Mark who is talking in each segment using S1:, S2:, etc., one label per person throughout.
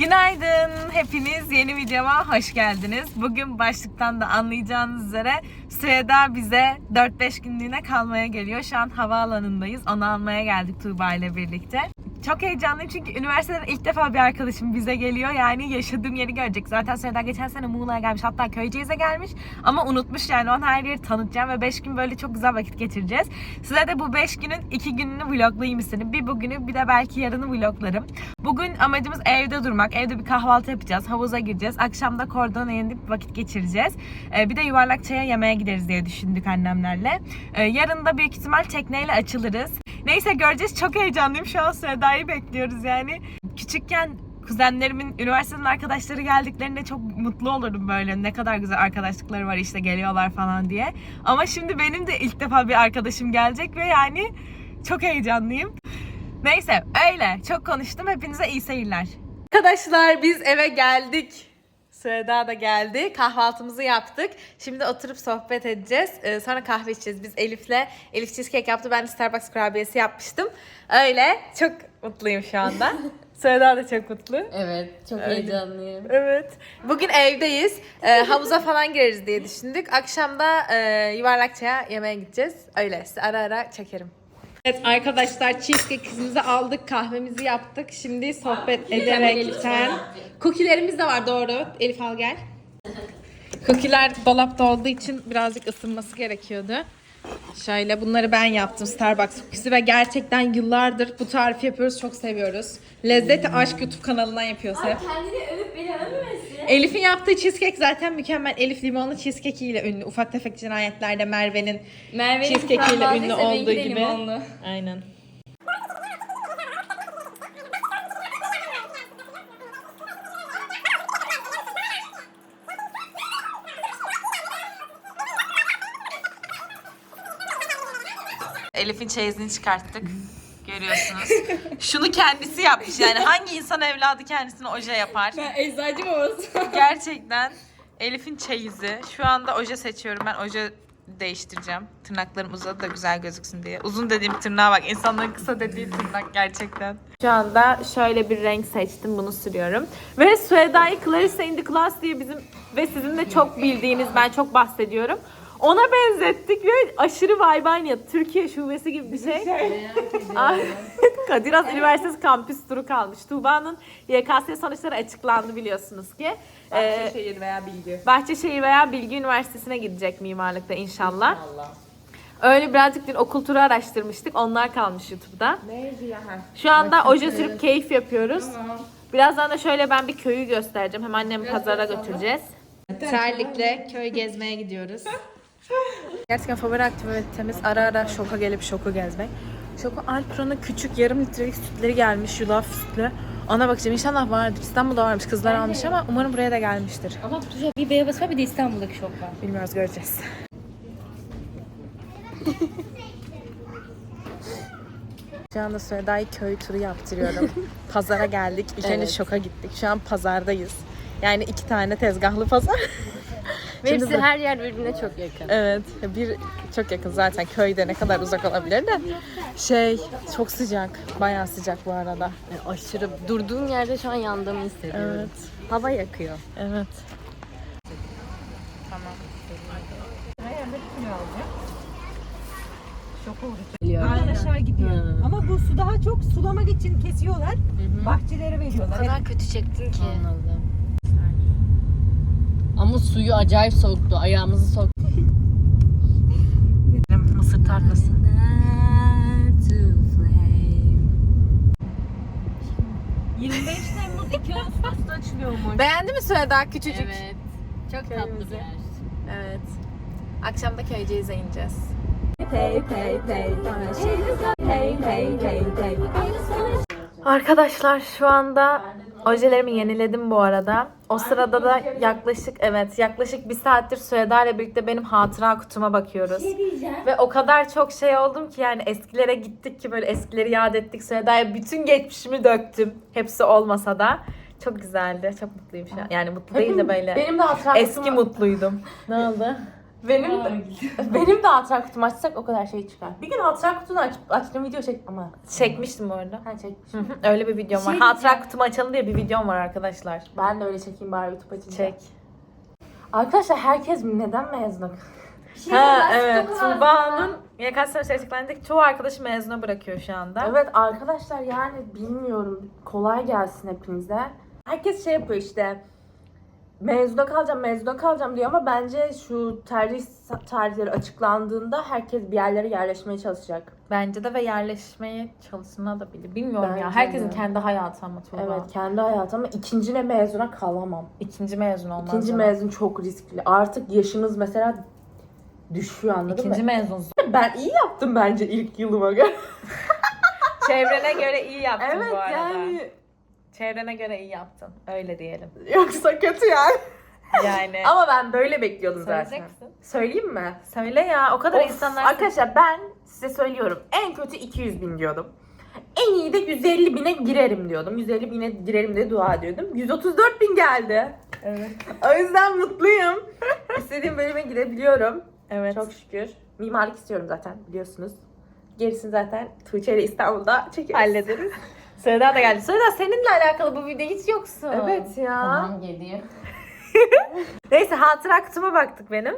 S1: Günaydın hepiniz yeni videoma hoş geldiniz. Bugün başlıktan da anlayacağınız üzere Süheda bize 4-5 günlüğüne kalmaya geliyor. Şu an havaalanındayız. Onu almaya geldik Tuğba ile birlikte. Çok heyecanlıyım çünkü üniversiteden ilk defa bir arkadaşım bize geliyor. Yani yaşadığım yeri görecek. Zaten Süheda geçen sene Muğla'ya gelmiş. Hatta Köyceğiz'e gelmiş. Ama unutmuş yani onu her yeri tanıtacağım ve 5 gün böyle çok güzel vakit geçireceğiz. Size de bu 5 günün 2 gününü vloglayayım istedim. Bir bugünü bir de belki yarını vloglarım. Bugün amacımız evde durmak. Evde bir kahvaltı yapacağız. Havuza gireceğiz. Akşam da kordona inip vakit geçireceğiz. Ee, bir de yuvarlak çaya yemeğe gideriz diye düşündük annemlerle. Ee, yarın da büyük ihtimal tekneyle açılırız. Neyse göreceğiz. Çok heyecanlıyım. Şu an Seda'yı bekliyoruz yani. Küçükken kuzenlerimin üniversiteden arkadaşları geldiklerinde çok mutlu olurdum böyle. Ne kadar güzel arkadaşlıkları var işte geliyorlar falan diye. Ama şimdi benim de ilk defa bir arkadaşım gelecek ve yani çok heyecanlıyım. Neyse öyle. Çok konuştum. Hepinize iyi seyirler. Arkadaşlar biz eve geldik. Süheda da geldi. Kahvaltımızı yaptık. Şimdi oturup sohbet edeceğiz. Ee, sonra kahve içeceğiz. Biz Elif'le, Elif cheesecake yaptı. Ben de Starbucks kurabiyesi yapmıştım. Öyle. Çok mutluyum şu anda. Süheda da çok mutlu.
S2: Evet, çok heyecanlıyım.
S1: Evet. Bugün evdeyiz. Ee, havuza falan gireriz diye düşündük. Akşam da e, yuvarlak çaya yemeğe gideceğiz. Öyle. Size ara ara çekerim. Evet arkadaşlar cheesecake'imizi aldık, kahvemizi yaptık. Şimdi sohbet ederekten. Cookie'lerimiz de var doğru. Elif al gel. Cookie'ler dolapta olduğu için birazcık ısınması gerekiyordu. Şöyle bunları ben yaptım Starbucks cookie'si ve gerçekten yıllardır bu tarifi yapıyoruz. Çok seviyoruz. Lezzeti Aşk YouTube kanalından yapıyoruz hep.
S2: Kendini övüp beni övmemesin.
S1: Elif'in yaptığı cheesecake zaten mükemmel. Elif limonlu cheesecake ile ünlü. Ufak tefek cinayetlerde Merve'nin
S2: Merve'nin
S1: cheesecake ile ünlü olduğu gibi.
S2: limonlu.
S1: Aynen. Elif'in çeyizini çıkarttık. Görüyorsunuz. Şunu kendisi yapmış yani. Hangi insan evladı kendisine oje yapar?
S2: Ben eczacı babası.
S1: Gerçekten Elif'in çeyizi. Şu anda oje seçiyorum. Ben oje değiştireceğim. Tırnaklarım uzadı da güzel gözüksün diye. Uzun dediğim tırnağa bak. İnsanların kısa dediği tırnak gerçekten. Şu anda şöyle bir renk seçtim. Bunu sürüyorum. Ve Sueda'yı Clarissa in the Class diye bizim ve sizin de çok bildiğiniz ben çok bahsediyorum. Ona benzettik ve aşırı aynı. Türkiye şubesi gibi bir şey. Ay, Kadiras Üniversitesi kampüs turu kalmış. Tuğba'nın YKS sonuçları açıklandı biliyorsunuz ki. Ee,
S2: Bahçeşehir veya Bilgi.
S1: Bahçeşehir veya Bilgi Üniversitesi'ne gidecek mimarlıkta inşallah. Öyle birazcık dün okul turu araştırmıştık. Onlar kalmış YouTube'da.
S2: Neydi ya?
S1: Şu anda oje sürüp keyif yapıyoruz. Birazdan da şöyle ben bir köyü göstereceğim. Hem annemi pazara götüreceğiz. Terlikle köy gezmeye gidiyoruz. Gerçekten favori aktivitemiz ara ara şoka gelip şoku gezmek. Şoku Alpro'nun küçük yarım litrelik sütleri gelmiş yulaf sütlü. Ona bakacağım. İnşallah vardır. İstanbul'da varmış. Kızlar almış ama umarım buraya da gelmiştir.
S2: Ama bir beyaz var bir de İstanbul'daki şok var.
S1: Bilmiyoruz göreceğiz. Şu anda Süheyda'yı köy turu yaptırıyorum. Pazara geldik. İlk önce
S2: Evet.
S1: şoka gittik. Şu an pazardayız. Yani iki tane tezgahlı pazar.
S2: Ve
S1: Şimdi
S2: hepsi her yer birbirine çok yakın.
S1: Evet. Bir çok yakın zaten köyde ne kadar uzak olabilir de. Şey çok sıcak. Bayağı sıcak bu arada.
S2: Yani aşırı durduğum yerde şu an yandığımı hissediyorum.
S1: Evet.
S2: Hava yakıyor.
S1: Evet.
S3: aşağı gidiyor. Ama bu su daha çok sulamak için kesiyorlar. Bahçelere veriyorlar.
S2: kötü çektin ki. Anladım. Ama suyu acayip soğuktu. Ayağımızı soktu.
S1: Mısır tarlası.
S3: Hep 25 Temmuz 2 Ağustos'ta açılıyormuş.
S1: Beğendi mi Süheyda küçücük?
S2: Evet. Çok tatlı bir yer.
S1: Evet. Akşam da Köyceğiz'e ineceğiz. Arkadaşlar şu anda ojelerimi yeniledim bu arada. O sırada da yaklaşık evet yaklaşık bir saattir Süheda ile birlikte benim hatıra kutuma bakıyoruz. Ve o kadar çok şey oldum ki yani eskilere gittik ki böyle eskileri yad ettik. Süheda'ya bütün geçmişimi döktüm. Hepsi olmasa da. Çok güzeldi. Çok mutluyum şu an. Yani mutlu değil de böyle
S2: Benim de hatıra
S1: eski mutluydum. Ne oldu?
S4: Benim de, benim de hatıra kutumu açsak o kadar şey çıkar. Bir gün hatıra kutunu aç, açtığım video çek ama.
S1: Çekmiştim bu arada.
S4: Ha çekmiş.
S1: Hı hı, Öyle bir videom var.
S4: Şey
S1: Hatıra
S4: diyeceğim.
S1: kutumu açalım diye bir videom var arkadaşlar.
S4: Ben de öyle çekeyim bari YouTube açınca.
S1: Çek.
S4: Arkadaşlar herkes neden mezun?
S1: Ha evet. Tuğba'nın ya kaç sene açıklandık. Çoğu arkadaşı mezuna bırakıyor şu anda.
S4: Evet arkadaşlar yani bilmiyorum. Kolay gelsin hepinize. Herkes şey yapıyor işte. Mezuna kalacağım, mezuna kalacağım diyor ama bence şu tercih tarihleri açıklandığında herkes bir yerlere yerleşmeye çalışacak.
S1: Bence de ve yerleşmeye çalışılabilir. Bilmiyorum ya.
S4: Bence
S1: Herkesin
S4: de.
S1: kendi hayatı ama Tuğba.
S4: Evet kendi hayatım ama ikincine mezuna kalamam.
S1: İkinci mezun olmaz.
S4: İkinci
S1: ama.
S4: mezun çok riskli. Artık yaşınız mesela düşüyor anladın
S1: İkinci
S4: mı?
S1: mezun.
S4: Ben iyi yaptım bence ilk yılıma göre.
S1: Çevrene göre iyi yaptın
S4: evet
S1: bu arada.
S4: yani.
S1: Çevrene göre iyi yaptın. Öyle diyelim.
S4: Yoksa kötü yani.
S1: Yani.
S4: Ama ben böyle bekliyordum zaten.
S1: Söyleyeceksin.
S4: Söyleyeyim mi?
S1: Söyle ya. O kadar
S4: Of,
S1: insanlar...
S4: Arkadaşlar ben size söylüyorum. En kötü 200 bin diyordum. En iyi de 150 bine girerim diyordum. 150 bine girerim diye dua ediyordum. 134 bin geldi.
S1: Evet.
S4: O yüzden mutluyum. İstediğim bölüme girebiliyorum.
S1: Evet.
S4: Çok şükür. Mimarlık istiyorum zaten biliyorsunuz. Gerisini zaten Tuğçe ile İstanbul'da çekeriz.
S1: hallederiz. Söyleda da geldi. Söyleda seninle alakalı bu video hiç yoksun.
S4: Evet ya.
S2: Tamam geliyor.
S1: Neyse hatıra kutuma baktık benim.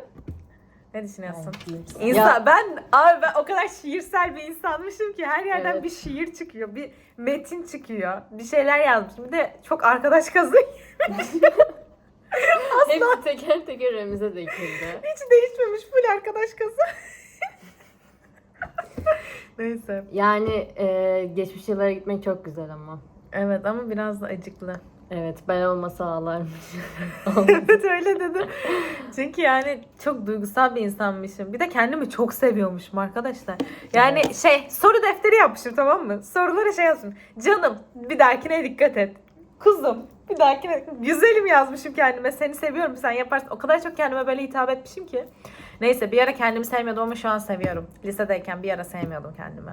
S1: Ne düşünüyorsun?
S2: Ya-
S1: İnsan, ben abi ben o kadar şiirsel bir insanmışım ki her yerden
S2: Evet.
S1: bir şiir çıkıyor, bir metin çıkıyor, bir şeyler yazmışım. Bir de çok arkadaş kazıyor.
S2: Hepsi teker teker önümüze döküldü.
S1: Hiç değişmemiş full arkadaş kazı. Neyse.
S2: Yani e, geçmiş yıllara gitmek çok güzel ama.
S1: Evet ama biraz da acıklı.
S2: Evet ben olmasa ağlarmış.
S1: evet öyle dedim. Çünkü yani çok duygusal bir insanmışım. Bir de kendimi çok seviyormuşum arkadaşlar. Yani şey soru defteri yapmışım tamam mı? Sorulara şey yazmışım. Canım bir dahakine dikkat et. Kuzum bir dahakine güzelim yazmışım kendime. Seni seviyorum sen yaparsın. O kadar çok kendime böyle hitap etmişim ki. Neyse bir ara kendimi sevmiyordum ama şu an seviyorum. Lisedeyken bir ara sevmiyordum kendimi.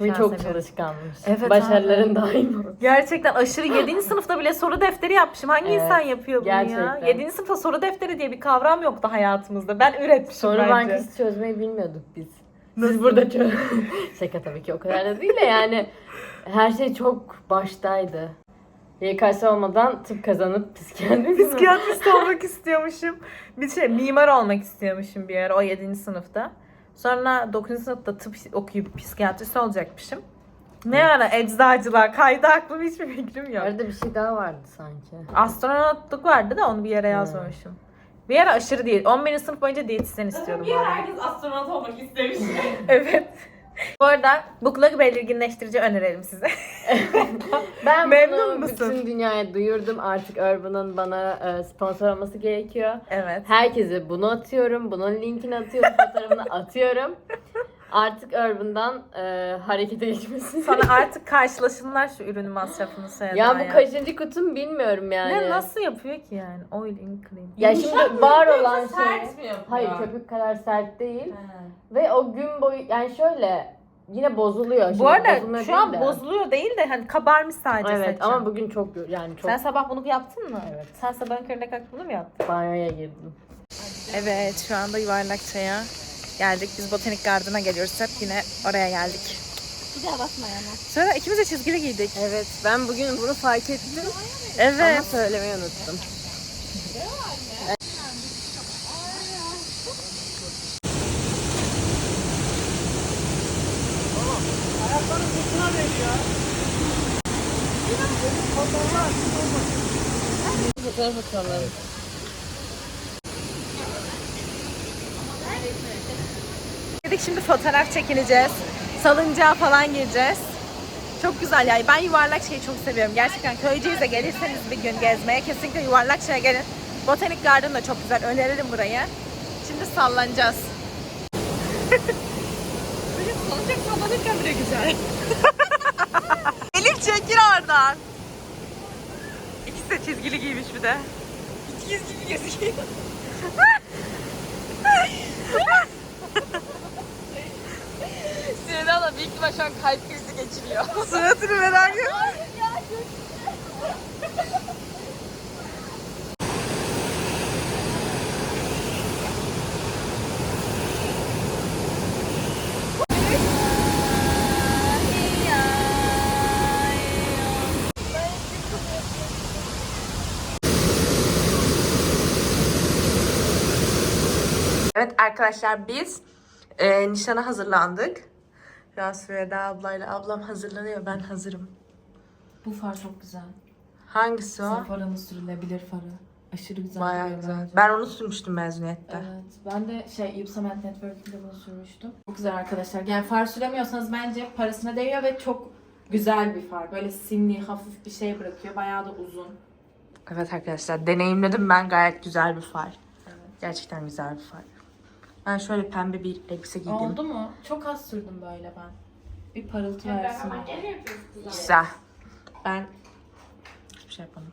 S1: An
S2: çok
S1: seviyorum.
S2: çalışkanmış.
S1: Evet
S2: Başarıların daim olsun.
S1: Gerçekten aşırı 7. sınıfta bile soru defteri yapmışım. Hangi
S2: Evet,
S1: insan yapıyor bunu ya?
S2: gerçekten.
S1: 7. sınıfta soru defteri diye bir kavram yoktu hayatımızda. Ben üretmişim
S2: Soru
S1: bence.
S2: bankası çözmeyi bilmiyorduk biz. Siz burada çöz... Şaka tabii ki o kadar da değil de yani her şey çok baştaydı. YKS olmadan tıp kazanıp psikiyatri
S1: Psikiyatrist olmak istiyormuşum. Bir şey mimar olmak istiyormuşum bir ara o 7. sınıfta. Sonra 9. sınıfta tıp okuyup psikiyatrist olacakmışım. Ne ara eczacılığa kaydı aklım hiçbir fikrim yok.
S2: Arada bir şey daha vardı sanki.
S1: Astronotluk vardı da onu bir yere yazmamışım. Bir ara aşırı değil. 11. sınıf boyunca diyetisyen istiyordum bu arada.
S4: herkes astronot olmak istemiş.
S1: Evet. Bu arada bukla belirginleştirici önerelim size.
S2: Ben
S1: Memnun
S2: bunu
S1: musun?
S2: bütün dünyaya duyurdum. Artık Urban'ın bana e, sponsor olması gerekiyor.
S1: evet.
S2: Herkese bunu atıyorum. Bunun linkini atıyorum. Fotoğrafını atıyorum. Artık Urban'dan e, harekete geçmesin.
S1: Sana artık karşılaşınlar şu ürün masrafını Seda
S2: ya bu kaçıncı kutum bilmiyorum yani.
S1: Ne nasıl yapıyor ki yani? Oil in cream.
S2: Ya şimdi var olan şey.
S4: Sert mi yapıyor?
S2: Hayır köpük kadar sert değil. Ve o gün boyu yani şöyle yine bozuluyor. Şimdi
S1: Bu arada
S2: bozulmuyor
S1: şu an
S2: değil de.
S1: bozuluyor değil de hani kabarmış sadece
S2: Evet
S1: saçın.
S2: ama bugün çok yani çok
S1: Sen sabah bunu yaptın mı?
S2: Evet.
S1: Sen sabahın körüne kalk bunu mu yaptın?
S2: banyoya girdim.
S1: Evet şu anda Yuvarlakça'ya geldik. Biz Botanik Garden'a geliyoruz hep yine oraya geldik.
S5: Bir daha basma yana.
S1: Sonra ikimiz de çizgili giydik.
S2: Evet ben bugün bunu fark ettim ama
S1: Evet.
S2: söylemeyi unuttum. Fotoğraf atalım.
S1: Dedik şimdi fotoğraf çekineceğiz. Salıncağa falan gireceğiz. Çok güzel yani. Ben yuvarlak şeyi çok seviyorum. Gerçekten Köyceğiz'e gelirseniz bir gün gezmeye kesinlikle yuvarlak şeye gelin. Botanik Garden da çok güzel. Öneririm burayı. Şimdi sallanacağız. Sallanacak sallanırken bile güzel. Elif çekil oradan. İkisi de çizgili giymiş bir de. Çizgili gözüküyor.
S2: da büyük ihtimal şu an kalp krizi geçiriyor.
S1: Suratını merak ediyorum.
S4: Evet arkadaşlar biz e, nişana hazırlandık. Biraz Süheda ablayla ablam hazırlanıyor. Ben hazırım.
S2: Bu far çok güzel.
S4: Hangisi o?
S2: Sephora'nın sürülebilir farı. Aşırı güzel.
S4: Bayağı
S2: duruyor
S4: güzel.
S2: bence.
S4: Ben onu sürmüştüm mezuniyette.
S2: Evet. Ben de şey Saint Network'te bunu sürmüştüm. Çok güzel arkadaşlar. Yani far süremiyorsanız bence parasına değiyor ve çok güzel bir far. Böyle simli, hafif bir şey bırakıyor. Bayağı da uzun.
S4: Evet arkadaşlar deneyimledim ben gayet güzel bir far. Gerçekten güzel bir far. Ben şöyle pembe bir elbise giydim.
S2: Oldu mu? Çok az sürdüm böyle ben. Bir parıltı versin.
S4: Güzel. Ben hiçbir şey yapmadım.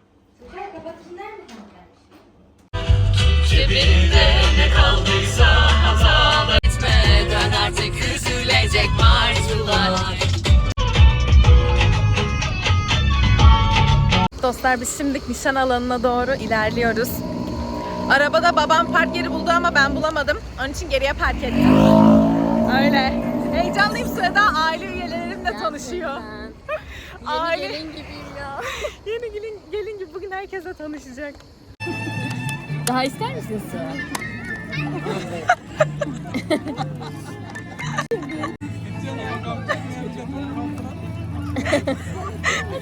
S1: Dostlar biz şimdi nişan alanına doğru ilerliyoruz. Arabada babam park yeri buldu ama ben bulamadım. Onun için geriye park ettim. Öyle. Heyecanlıyım sırada aile üyelerimle tanışıyor. aile... gelin gibiyim ya. Yeni gelin, gelin gibi bugün herkesle tanışacak.
S2: Daha ister misin su?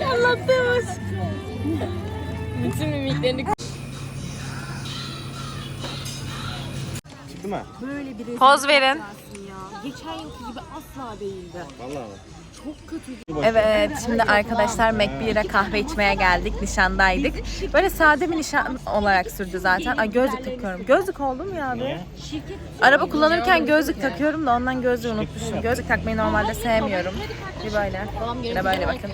S1: Anlattığımız.
S2: Bütün mimiklerini
S6: Mı?
S1: Poz verin.
S7: Geçen yılki gibi asla değildi.
S6: Vallahi.
S1: Evet, şimdi arkadaşlar McBeer'e kahve içmeye geldik. Nişandaydık. Böyle sade bir nişan olarak sürdü zaten. Ay gözlük takıyorum. Gözlük oldu mu ya abi? Araba kullanırken gözlük takıyorum da ondan gözlüğü unutmuşum. Gözlük takmayı normalde sevmiyorum. Bir böyle. Bir de böyle bakın.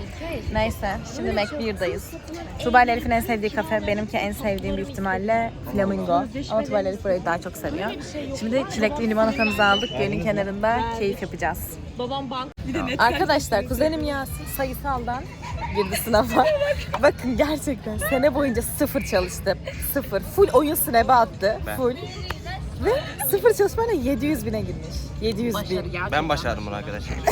S1: Neyse, şimdi McBeer'dayız. Tuğba Elif'in en sevdiği kafe, benimki en sevdiğim büyük ihtimalle Flamingo. Ama Tuğba Elif burayı daha çok seviyor. Şimdi çilekli limonatamızı aldık. Gölün kenarında keyif yapacağız. Arkadaşlar kuzenim Yasin sayısaldan girdi sınava. Bakın gerçekten sene boyunca sıfır çalıştı. Sıfır. Full oyun sınavı attı. Full. Ve sıfır çalışmayla 700 bine girmiş. 700 bin.
S6: Ben başardım bunu arkadaşlar.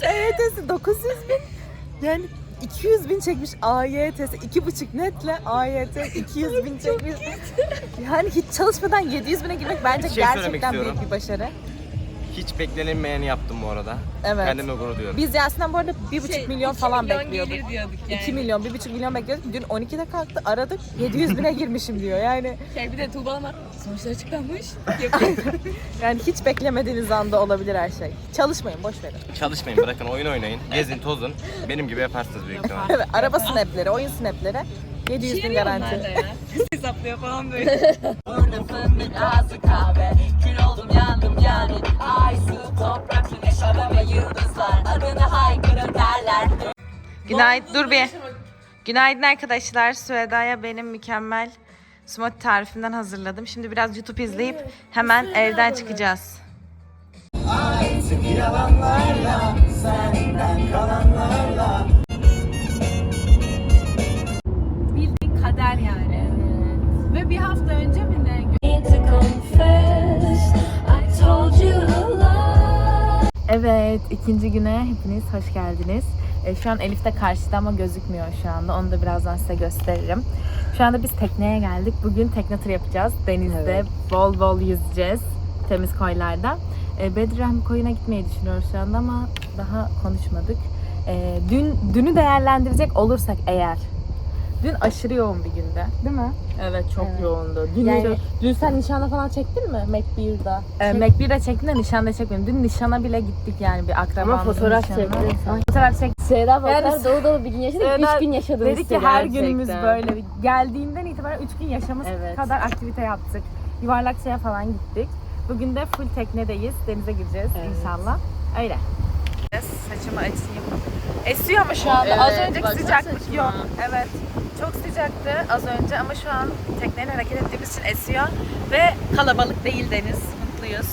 S1: TYT'si 900 bin. Yani 200 bin çekmiş AYT'si. 2,5 netle AYT 200 bin çekmiş. Yani hiç çalışmadan 700 bine girmek bence
S6: Bir şey
S1: gerçekten büyük bir başarı.
S6: Hiç beklenilmeyeni yaptım bu arada.
S1: Evet.
S6: Kendime gurur duyuyorum.
S1: Biz Yasin'den bu arada 1,5 milyon falan bekliyorduk.
S4: diyorduk
S1: 2 milyon, 1,5 milyon bekliyorduk. Dün 12'de kalktı, aradık. 700 bine girmişim diyor. Yani
S4: Şey bir de Tuğba ama sonuçlar açıklanmış.
S1: yani hiç beklemediğiniz anda olabilir her şey. Çalışmayın, boş verin.
S6: Çalışmayın bırakın oyun oynayın. Gezin tozun. Benim gibi yaparsınız büyük ihtimalle.
S1: Evet, araba snapleri, oyun snapleri. 700 bin garanti.
S4: Hesaplıyor falan böyle. Günaydın. Dur bir. Günaydın arkadaşlar. Süheda'ya benim mükemmel smoothie tarifimden hazırladım. Şimdi biraz YouTube izleyip hemen evden çıkacağız. Bildiğin kader yani. Ve bir hafta önce mi ne? Evet, ikinci güne hepiniz hoş geldiniz. E, şu an Elif de karşıda ama gözükmüyor şu anda. Onu da birazdan size gösteririm. Şu anda biz tekneye geldik. Bugün tekne turu yapacağız. Denizde bol bol yüzeceğiz. Temiz koylarda. E, koyuna gitmeyi düşünüyoruz şu anda ama daha konuşmadık. E, dün Dünü değerlendirecek olursak eğer. Dün aşırı yoğun bir günde. Değil mi?
S2: Evet çok
S1: Evet.
S2: yoğundu. Dün,
S1: Yani-
S2: dün sen nişanda falan çektin mi? McBeer'da.
S1: E, McBeer'e çektim de nişanda çekmedim. Dün nişana bile gittik yani bir akrabamın
S2: Ama fotoğraf
S1: nişanına.
S2: çektin sen.
S1: Fotoğraf çektim.
S2: Seyda bakar
S1: Yani-
S2: dolu dolu bir gün yaşadık.
S1: Seyda
S2: Üç gün yaşadınız
S1: Dedi ki
S2: siz
S1: her
S2: gerçekten.
S1: günümüz böyle. Geldiğinden itibaren 3 gün yaşamız
S2: Evet.
S1: kadar aktivite yaptık. Yuvarlakçaya falan gittik. Bugün de full teknedeyiz. Denize gireceğiz
S2: Evet.
S1: inşallah. Öyle. Saçımı açayım. Esiyor ama şu anda. Az
S2: Evet,
S1: önceki
S2: baksana
S1: sıcaklık
S2: saçıma.
S1: yok. Evet. Çok sıcaktı az önce ama şu an tekneyle hareket ettiğimiz için esiyor. Ve kalabalık değil deniz. Mutluyuz.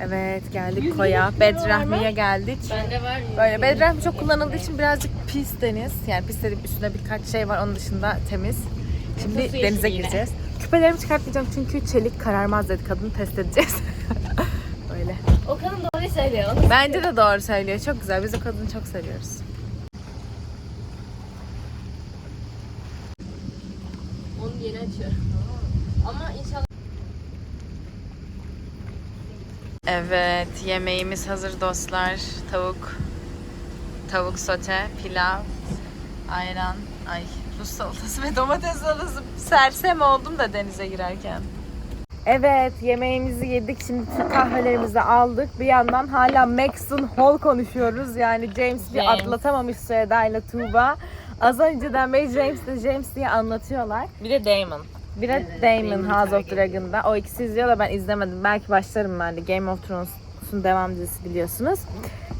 S1: Evet geldik koya. Bedrahmi'ye geldik.
S2: Bende var mı?
S1: Böyle Bedrahmi çok kullanıldığı için birazcık pis deniz. Yani pis dediğim üstünde birkaç şey var onun dışında temiz. Şimdi
S2: Kafası yeşil
S1: denize
S2: yine.
S1: gireceğiz. Küpelerimi çıkartmayacağım çünkü çelik kararmaz dedi kadın test edeceğiz.
S2: Doğruyu söylüyor.
S1: Bence de doğru söylüyor. Çok güzel. Biz o kadını çok seviyoruz.
S2: Onu yeni açıyor. Ama inşallah
S1: Evet, yemeğimiz hazır dostlar. Tavuk, tavuk sote, pilav, ayran, ay Rus salatası ve domates salatası. Sersem oldum da denize girerken. Evet, yemeğimizi yedik. Şimdi Türk kahvelerimizi aldık. Bir yandan hala Maxon Hall konuşuyoruz. Yani James bir
S2: James.
S1: atlatamamış Süheda ile Tuğba. Az önceden beri James de James diye anlatıyorlar.
S4: Bir de Damon.
S1: Bir de Damon House of Dragon'da. O ikisi izliyor da ben izlemedim. Belki başlarım ben de. Game of Thrones'un devam dizisi biliyorsunuz.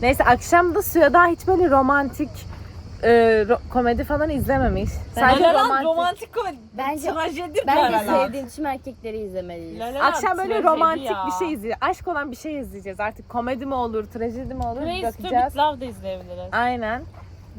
S1: Neyse akşam da Süheda hiç böyle romantik e, ro- komedi falan izlememiş. Sadece romantik.
S4: komedi.
S8: Bence
S4: Trajedi
S8: bence sevdiğin tüm erkekleri izlemeliyiz.
S1: Akşam böyle romantik bir şey izleyeceğiz. Aşk olan bir şey izleyeceğiz. Artık komedi mi olur, trajedi mi olur bakacağız.
S4: Love da izleyebiliriz.
S1: Aynen.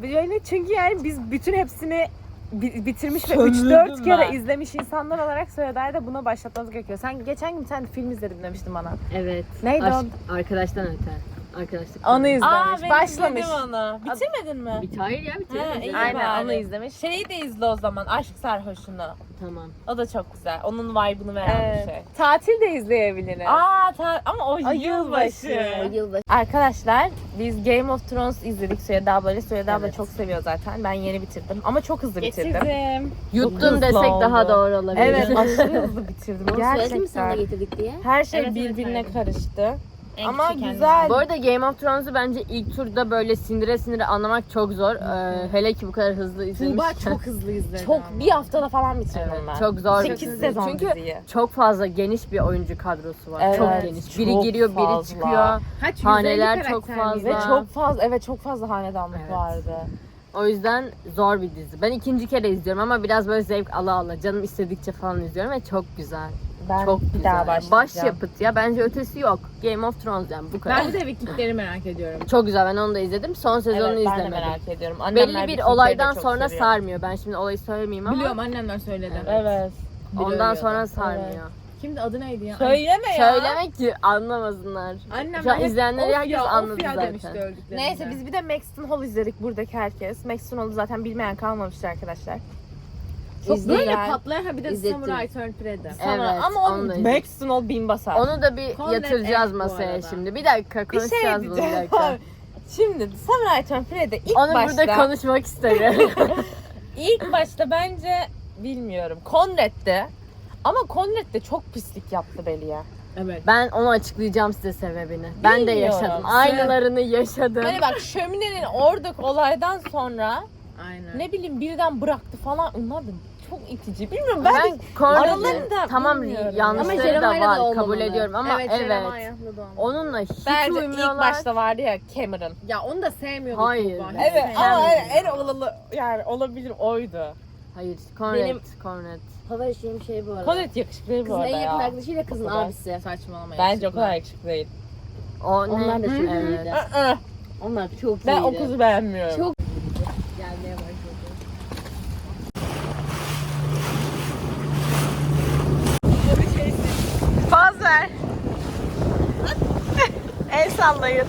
S1: Böyle çünkü yani biz bütün hepsini bi- bitirmiş ve 3-4 kere
S4: ben.
S1: izlemiş insanlar olarak Süheda'yı da buna başlatmamız gerekiyor. Sen geçen gün tane film izledim demiştin bana.
S2: Evet.
S1: Neydi
S2: Aşk, arkadaştan öte. Arkadaşlık.
S1: Onu izlemiş.
S4: Aa ben
S1: Başlamış.
S4: izledim onu. Bitirmedin mi?
S2: Bir hayır ya
S4: Ha,
S2: bitirdim.
S4: iyi.
S1: Aynen
S4: bari.
S1: onu izlemiş.
S4: Şeyi de izle o zaman. Aşk sarhoşunu.
S2: Tamam.
S4: O da çok güzel. Onun vibe'ını veren
S1: Evet.
S4: bir şey.
S1: Tatil de izleyebiliriz.
S4: Aa ta- ama o
S1: Ay,
S4: yılbaşı.
S1: yılbaşı.
S8: O yılbaşı.
S1: Arkadaşlar biz Game of Thrones izledik Süheda böyle. Süheda abla çok seviyor zaten. Ben yeni bitirdim ama çok hızlı bitirdim.
S4: Getirdim.
S2: Yuttun desek
S1: oldu.
S2: daha doğru olabilir.
S1: Evet aşırı hızlı bitirdim.
S8: Onu söyledim mi sana da
S1: Gerçekten.
S8: getirdik diye?
S1: Her şey
S4: Evet, evet,
S1: birbirine
S4: söyledim.
S1: karıştı.
S4: En
S1: Ama
S4: küçük
S1: güzel.
S2: Bu arada Game of Thrones'u bence ilk turda böyle sindire sindire anlamak çok zor. Ee, hele ki bu kadar hızlı izlemişken.
S1: hızlı izledi.
S4: Çok bir haftada falan bitirdim
S2: Evet,
S4: ben.
S2: çok zor.
S1: 8 sezon
S2: Çünkü
S1: diziyi.
S2: çok fazla geniş bir oyuncu kadrosu var.
S1: Evet,
S2: çok geniş. Biri
S1: çok
S2: giriyor, biri
S1: fazla.
S2: çıkıyor.
S3: Kaç
S2: Haneler çok fazla.
S1: Ve çok fazla evet çok fazla hanedanlık
S2: Evet.
S1: vardı.
S2: O yüzden zor bir dizi. Ben ikinci kere izliyorum ama biraz böyle zevk ala ala. Canım istedikçe falan izliyorum ve çok güzel.
S1: Ben
S2: çok
S1: bir
S2: güzel.
S1: daha başlayacağım.
S2: Baş yapıt ya. Bence ötesi yok. Game of Thrones yani bu kadar.
S3: Ben de Vikingleri merak ediyorum.
S2: Çok güzel. Ben onu da izledim. Son sezonunu
S4: evet, ben de
S2: izlemedim.
S4: merak ediyorum. Annemler
S2: Belli bir
S4: Vikingleri
S2: olaydan
S4: de çok
S2: sonra
S4: seviyor.
S2: sarmıyor. Ben şimdi olayı söylemeyeyim ama
S3: Biliyorum annemler söyledi.
S4: Evet.
S2: ondan sonra sarmıyor.
S3: Kimdi adı neydi ya?
S4: Söyleme ya.
S2: Söylemek ki anlamasınlar.
S3: Annem
S2: Şu an
S3: hep
S2: izleyenleri
S3: of
S2: herkes
S3: ya, of
S2: anladı
S3: ya
S2: zaten.
S3: demişti öldüklerinde.
S1: Neyse biz bir de Maxton Hall izledik buradaki herkes. Maxton Hall'u zaten bilmeyen kalmamıştı arkadaşlar.
S3: Çok
S1: İzleyin.
S3: böyle patlayan ha bir de
S8: İzlettim.
S3: Samurai Turned Red'e.
S2: Evet,
S1: ama
S2: onu
S1: onu. Maxton Hall bin basar.
S2: Onu da bir
S3: Conrad
S2: yatıracağız masaya şimdi. Bir dakika
S1: bir şey
S2: konuşacağız bunu bir dakika.
S1: Şimdi Samurai Champloo'da ilk
S2: Onu
S1: başta
S2: burada konuşmak isterim.
S1: ilk başta bence bilmiyorum Conrad'de ama Conrad de çok pislik yaptı Beli'ye.
S3: Evet.
S2: ben onu açıklayacağım size sebebini. Ben de
S1: Bilmiyorum.
S2: yaşadım. Aynılarını yaşadım.
S1: Hani bak şöminenin oradaki olaydan sonra
S3: Aynen.
S1: ne bileyim birden bıraktı falan. Onlar da çok itici. Bilmiyorum ben,
S2: ben
S1: aralarında
S2: tamam
S1: bilmiyorum.
S8: Ama
S2: yanlışları da var
S8: da
S2: kabul ediyorum ama evet,
S8: olmamalı.
S2: onunla hiç
S1: bence ilk
S2: uymuyorlar.
S1: başta vardı ya Cameron.
S3: Ya onu da sevmiyordum.
S2: Hayır. Evet,
S1: ama en olalı yani olabilir oydu.
S2: Hayır Conrad,
S1: Benim-
S2: Conrad.
S8: Favori şeyim şey bu arada.
S1: Conrad yakışıklı bu
S8: Kızın
S1: arada
S8: en yakın
S1: ya.
S8: arkadaşıyla kızın abisi.
S3: Saçmalama.
S1: Bence o kadar yakışıklı değil.
S2: O ne?
S8: Onlar da çok
S2: Evet.
S8: iyiydi.
S1: Aa,
S8: Onlar çok iyiydi.
S1: Ben o kızı beğenmiyorum.
S8: Çok-
S3: Gelmeye başladı.
S1: Ver. El sallayın.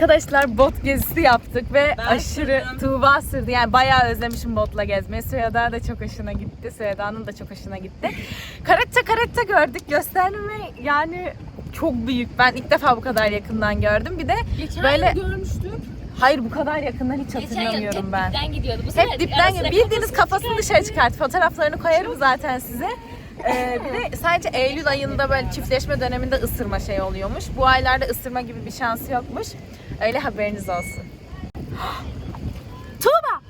S1: Arkadaşlar bot gezisi yaptık ve aşırı Tuğba sürdü. Yani bayağı özlemişim botla gezmeyi. Süheda da çok hoşuna gitti. Süheda'nın da çok hoşuna gitti. Karetta karetta gördük. Gösterdim ve yani çok büyük. Ben ilk defa bu kadar yakından gördüm. Bir de böyle
S3: görmüştük.
S1: Hayır bu kadar yakından hiç hatırlamıyorum ben.
S8: Dipten gidiyordu. Bu
S1: Hep dipten geliyor. Bildiğiniz kafasını dışarı çıkart. Fotoğraflarını koyarım zaten size. Ee, bir de sadece Eylül ayında böyle çiftleşme döneminde ısırma şey oluyormuş. Bu aylarda ısırma gibi bir şansı yokmuş. Öyle haberiniz olsun. Tuğba!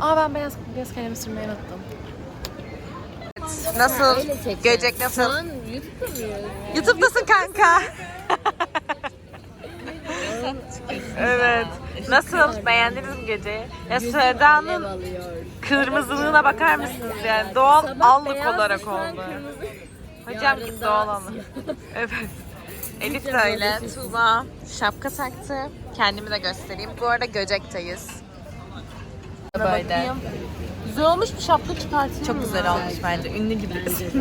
S1: Aa ben kalemi sürmeyi unuttum. Nasıl? Göcek nasıl?
S8: YouTube'da mıyız?
S1: YouTube'dasın kanka. evet. Nasıl? Beğendiniz mi geceyi? Ya
S8: alıyor.
S1: kırmızılığına bakar mısınız yani? Doğal allık olarak oldu. Hocam git doğal alın. evet. Elif de öyle. Tuğba şapka taktı. Kendimi de göstereyim. Bu arada Göcek'teyiz. Böyle. Güzel olmuş bir şapka çıkartayım Çok güzel olmuş bence. Ünlü gibiyiz.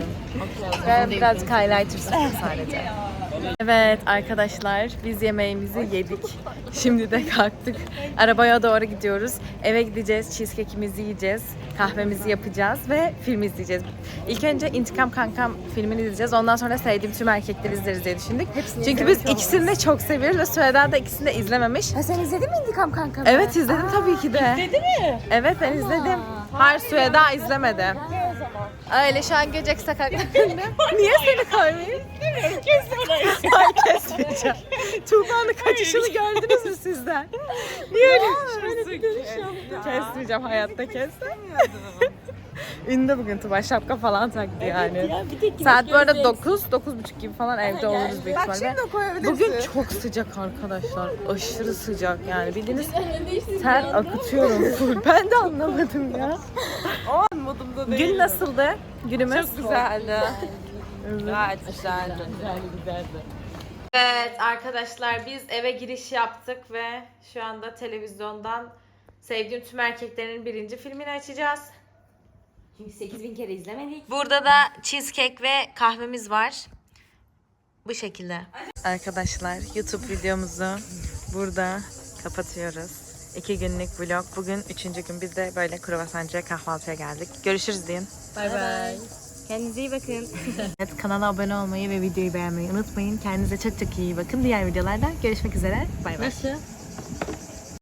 S1: Ben birazcık highlighter sıktım sadece. Evet arkadaşlar biz yemeğimizi yedik. Şimdi de kalktık. Arabaya doğru gidiyoruz. Eve gideceğiz, cheesecake'imizi yiyeceğiz, kahvemizi yapacağız ve film izleyeceğiz. İlk önce İntikam Kankam filmini izleyeceğiz. Ondan sonra sevdiğim tüm erkekleri izleriz diye düşündük. Çünkü biz ikisini de çok seviyoruz ve Süheda da ikisini de izlememiş.
S8: Ha sen izledin mi İntikam kanka?
S1: Evet izledim tabii ki de. İzledi mi? Evet ben izledim. Hayır Süheda izlemedi. Öyle şu an göcek sakatlıklarında. Niye seni koymayayım? Hayır kesmeyeceğim. Tuğba'nın kaçışını gördünüz mü sizden? Niye öyle şöyle bir dönüş yaptı? Kesmeyeceğim hayatta kessem. Ünlü bugün Tuba şapka falan taktı yani. Saat bu arada 9, 9.30 gibi falan evde oluruz büyük ihtimalle. Bugün çok sıcak arkadaşlar. Aşırı sıcak yani. Bildiğiniz ter akıtıyorum full. Ben de anlamadım ya. Gün nasıldı? Günümüz? Çok güzeldi. Gayet güzeldi. Evet arkadaşlar biz eve giriş yaptık ve şu anda televizyondan sevdiğim tüm erkeklerin birinci filmini açacağız.
S8: Çünkü 8000 kere izlemedik.
S1: Burada da cheesecake ve kahvemiz var. Bu şekilde. Arkadaşlar YouTube videomuzu burada kapatıyoruz. İki günlük vlog. Bugün üçüncü gün. Biz de böyle kruvasancıya kahvaltıya geldik. Görüşürüz deyin.
S8: Bay bay. Kendinize iyi bakın.
S1: Evet, kanala abone olmayı ve videoyu beğenmeyi unutmayın. Kendinize çok çok iyi bakın. Diğer videolarda görüşmek üzere. Bay bay.
S8: Nasıl?